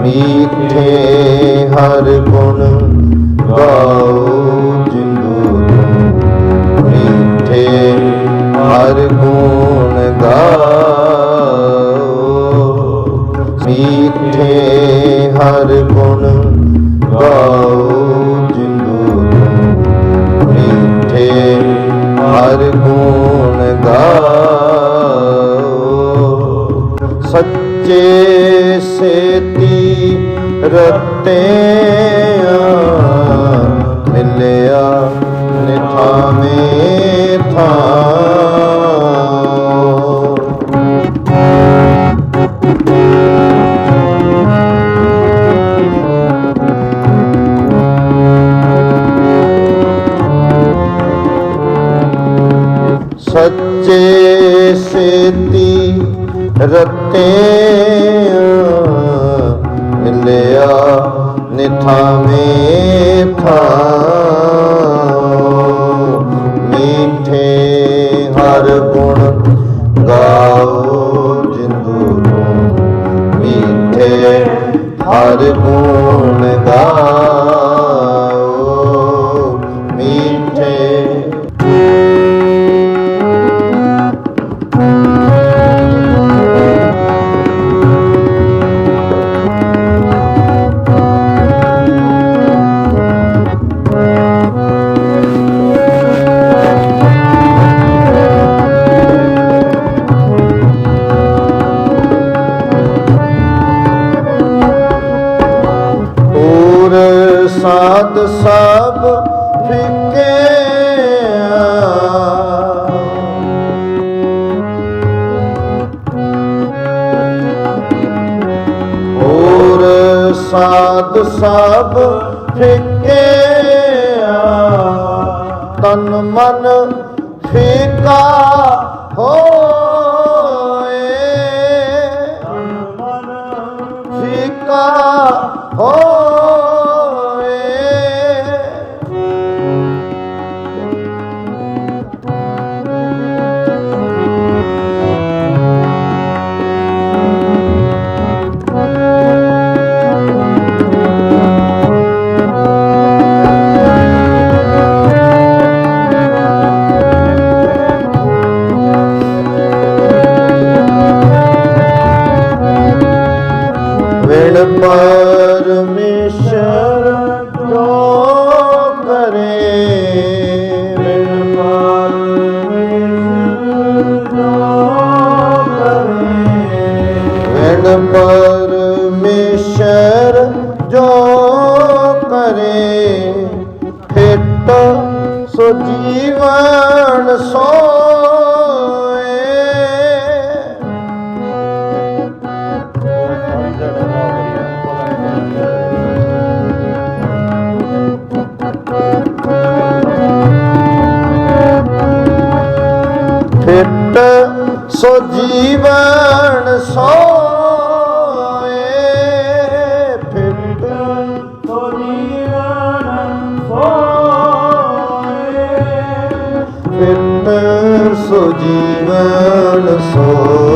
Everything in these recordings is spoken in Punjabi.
ਮੀਠੇ ਹਰ ਗੁਣ ਗਾਓ ਜਿੰਦੂ ਮੀਠੇ ਹਰ ਗੁਣ ਗਾਓ। ਮੀਠੇ ਹਰ ਗੁਣ ਗਾਓ ਜਿੰਦੂ ਮੀਠੇ ਹਰ ਗੁਣ ਗਾਓ। ਸੱਚੇ ਰਤਿਆ ਮਿਲਿਆ ਨਿਥਾਵੇਂ ਥਾਂ। ਸੱਚੇ ਹਰ ਗੁਣ ਗਾਓ ਸਾਧ ਸਭ ਫਿੱਕੇ ਤਨ ਮਨ ਫੀਕਾ ਹੋ ਜੀਵਨ ਸੋਏ। ਫਿੱਟ ਸੋ ਜੀਵਨ ਸੋ ਜੀਵਨ ਸੋ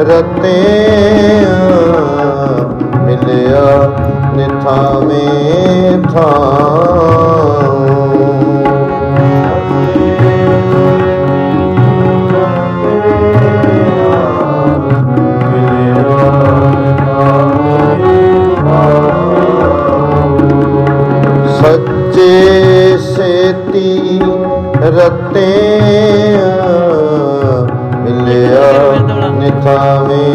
ਰਤਿਆ ਮਿਲਿਆ ਨਿਥਾਵੇਂ ਥਾਂ।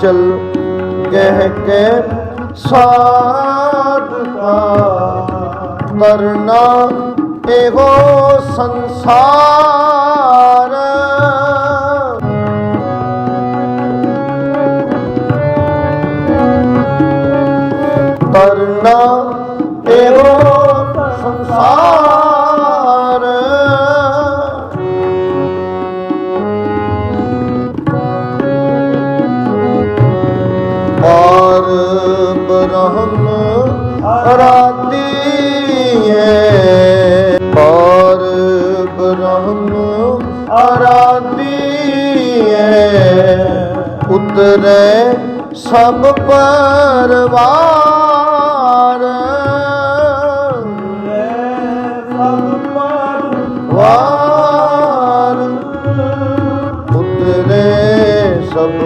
ਚਲ ਗਹਿ ਕੇ। ਸਾਧਕਾ ਮਰਨਾ ਇਹੋ ਸੰਸਾਰ ਬ੍ਰਹਮ ਰਾਤੀ ਹੈ ਔਰ ਬ੍ਰਹਮ ਆਰਾਧੀ ਹੈ ਉਤਰੇ ਸਭ ਪਰਵਾਰ ਵਾਰ ਉਤਰੇ ਸਭ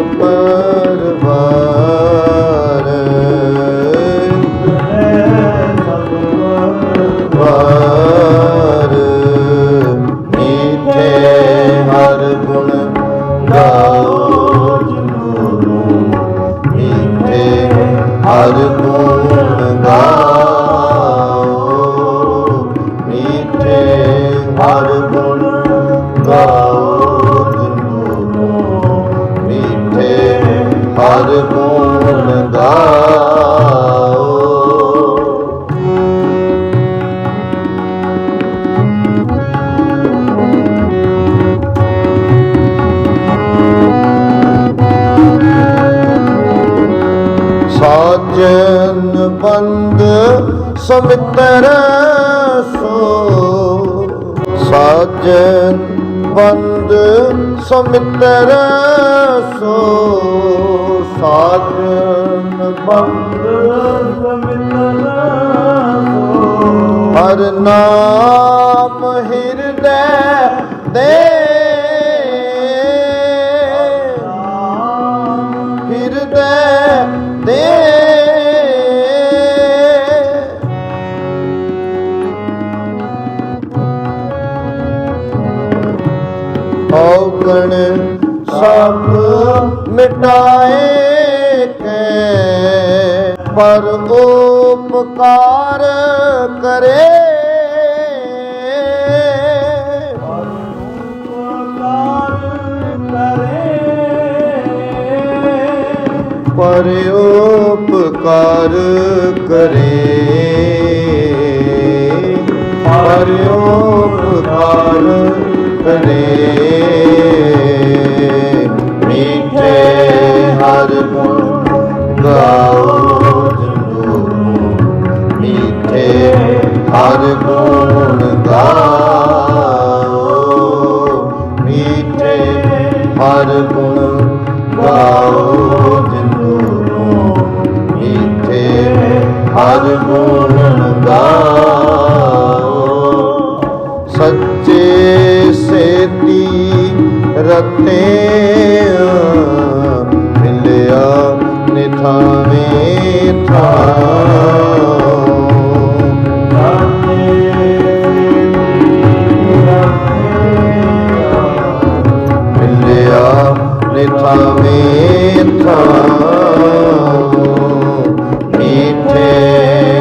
ਸਾਜਨ ਬੰਦ ਸਮਿਤਰ ਸੋ। ਸਾਜਨ ਬੰਦ ਸਮਿਤਰ ਸੋ। ਸਾਜਨ ਬੰਦ ਹਰ ਨਾਮ ਹਿਰਦੈ ਦੇ ਸਭ ਮਿਟਾਏ ਪਰ ਉਪਕਾਰ ਕਰੇ ਪਰ ਉਪਕਾਰ ਕਰੇ ਪਰ ਉਪਕਾਰ ਕਰੇ। ਹਰ ਗੁਣ ਗਾਓ ਜਨੂਰੂ ਮੀਠੇ ਹਰ ਗੁਣ ਗਾਓ ਸੱਚੇ ਸੇਤੀ ਰਤੇ ਮਿਲਿਆ ਨਿਥਾਵੇਂ ਥਾਂ। ਨਿਥਾਵੇਂ ਥਾਂ ਮੀਠੇ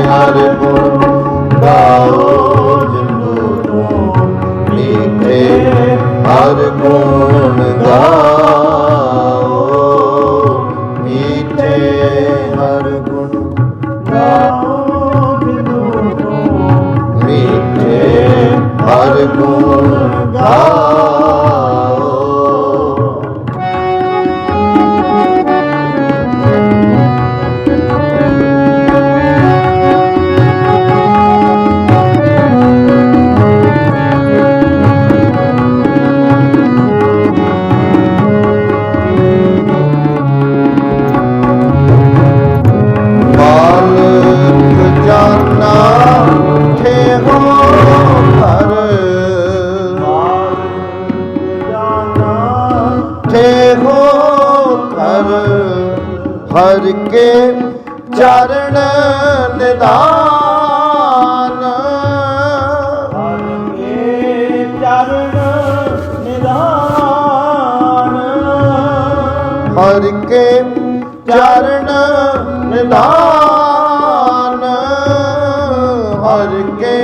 ਹਰ ਗੁਣ ਗਾਓ ਜਨੂਰੂ ਮੀਠੇ ਹਰ ਗੁਣ ਗਾਓ ਮੀਠੇ ਹਰ ਗੁਣ ਗਾਓ, ਮੀਠੇ ਹਰ ਗੁਣ ਗਾਓ ਹਰ ਕੇ ਚਰਨ ਨਿਧਾਨ। ਹਰ ਕੇ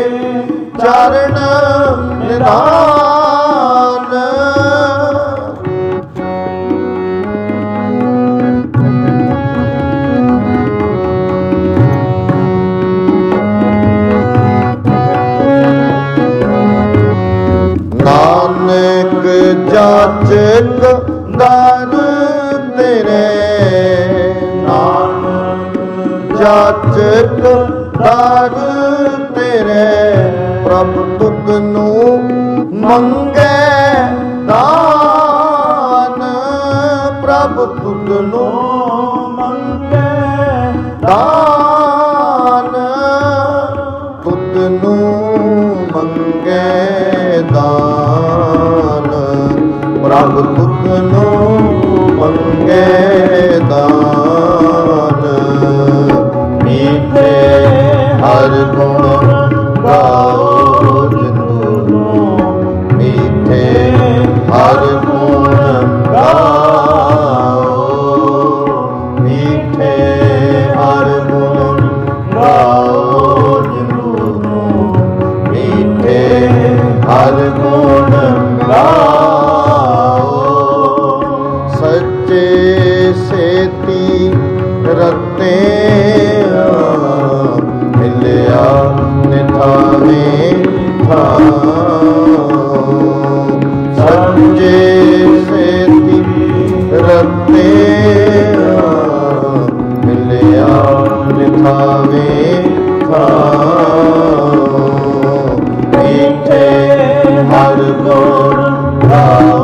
ਚਰਨ ਨਿਧਾਨ। ਨਾਨਕ ਜਾਚਕ ਜੇਕਰ ਦਾਗ ਤੇਰੇ ਪ੍ਰਭ ਤੁਧ ਨੂੰ ਮੰਗੇ ਦਾਨ। ਪ੍ਰਭ ਤੁਧ ਨੂੰ ਮੰਗੇ ਦਾਨ। আল্লাহ